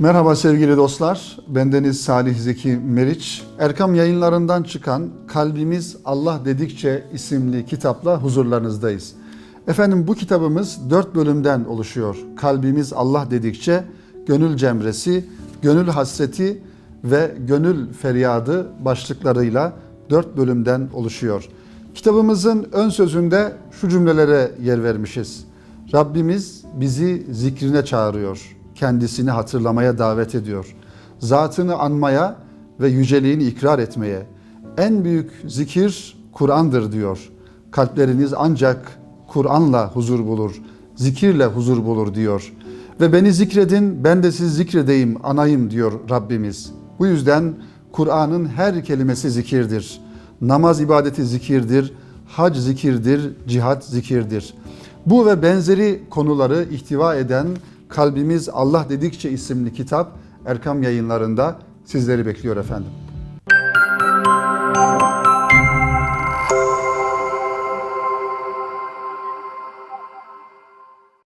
Merhaba sevgili dostlar. Bendeniz Salih Zeki Meriç. Erkam yayınlarından çıkan Kalbimiz Allah Dedikçe isimli kitapla huzurlarınızdayız. Efendim bu kitabımız dört bölümden oluşuyor. Kalbimiz Allah Dedikçe, Gönül Cemresi, Gönül Hasreti ve Gönül Feryadı başlıklarıyla dört bölümden oluşuyor. Kitabımızın ön sözünde şu cümlelere yer vermişiz. Rabbimiz bizi zikrine çağırıyor. Kendisini hatırlamaya davet ediyor. Zatını anmaya ve yüceliğini ikrar etmeye. En büyük zikir Kur'an'dır diyor. Kalpleriniz ancak Kur'an'la huzur bulur, zikirle huzur bulur diyor. Ve beni zikredin, ben de sizi zikredeyim, anayım diyor Rabbimiz. Bu yüzden Kur'an'ın her kelimesi zikirdir. Namaz ibadeti zikirdir, hac zikirdir, cihat zikirdir. Bu ve benzeri konuları ihtiva eden Kalbimiz Allah Dedikçe isimli kitap Erkam yayınlarında sizleri bekliyor efendim.